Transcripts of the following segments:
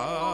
হায়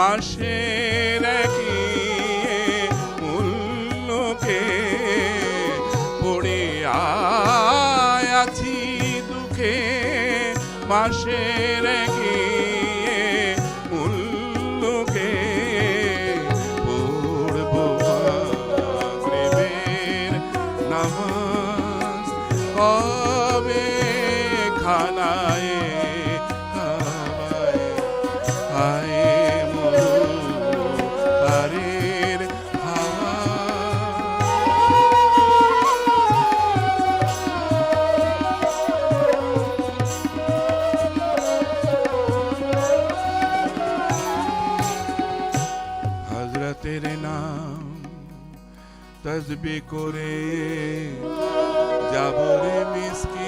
মাসের কি মূল্যকে পড়ে আছি দুঃখে মাসের কি তসবি করে যাবরে মিসকিন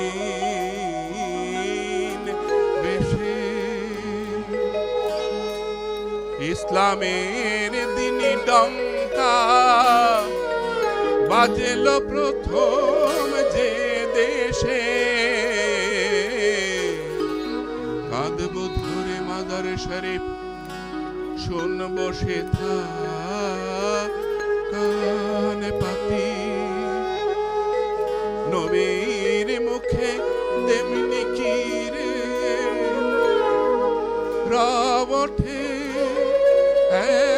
বেশে। ইসলামের দিনই ডঙ্কা বাজেল প্রথম যে দেশে। কাঁদব ধরে মাদার শরীফ, শুনব সে কান পাতি নবীর মুখে তেমনি কিরে রব ওঠে এই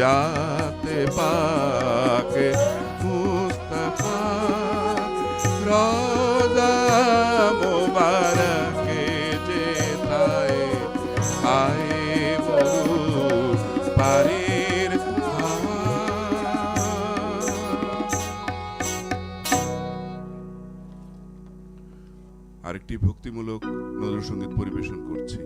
যাতে পাকে মুস্তাফা, রোজা মোবারকে যেথায় আয়ে মরু হাওয়া। আরেকটি ভক্তিমূলক নজর সংগীত পরিবেশন করছি।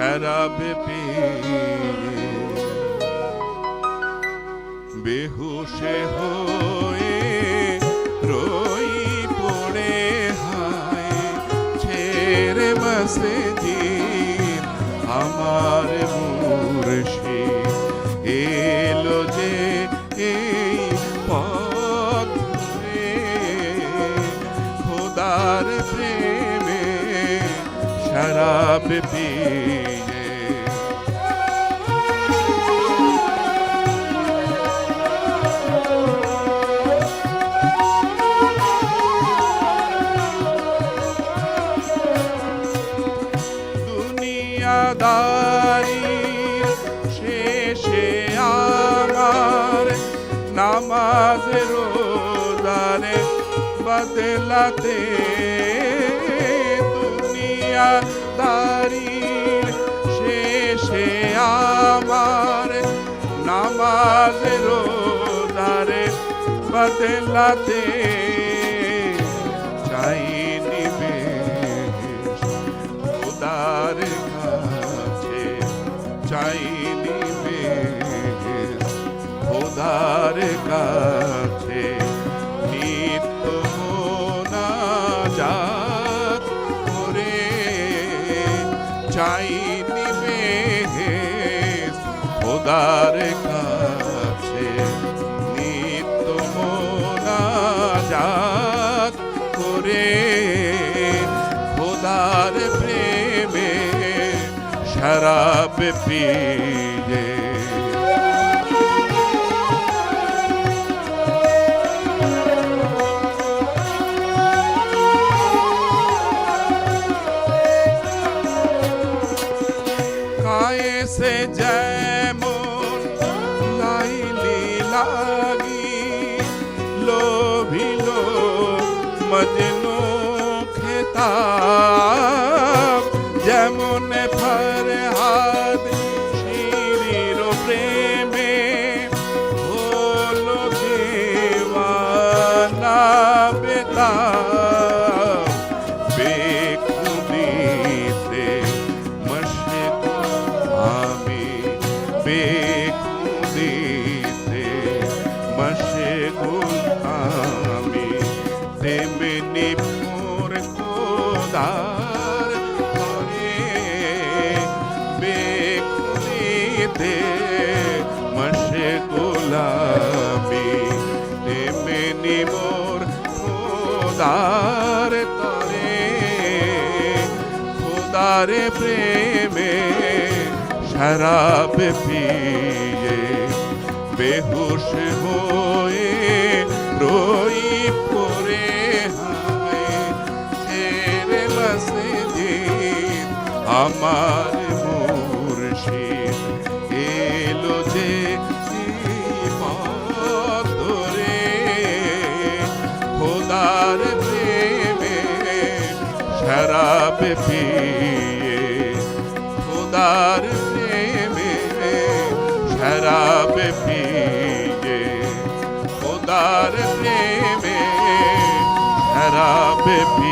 শরাব পিয়ে বেহুশে হয়ে রই পড়ে হায় ছেড়ে মসজি আমার মুর্শি এলো শরাব পিয়ে দুনিয়াদারি শেষে আমার নামাজ রোজারে বদলাতে দাঁড়ির শেষে আমার নামাজের দারে বদলাতে চাই নিবে উদার কাছে চাই চাই নিবেশ খোদার কাছে নিত্য মোনাজাত করে। খোদার প্রেমে শরাব পিয়ে সে যেমন লাইলি লাগি লোভিল মজনু খেতা যেমন ফরহাদ খোদার প্রেমে শরাব পিয়ে বেহুশ হয়ে রই পরে হায় ছেড়ে মসজিদ আমার মুর্শিদ এলো যে খোদার প্রেমে শরাব পিয়ে খোদার প্রেমে শরাব পিয়ে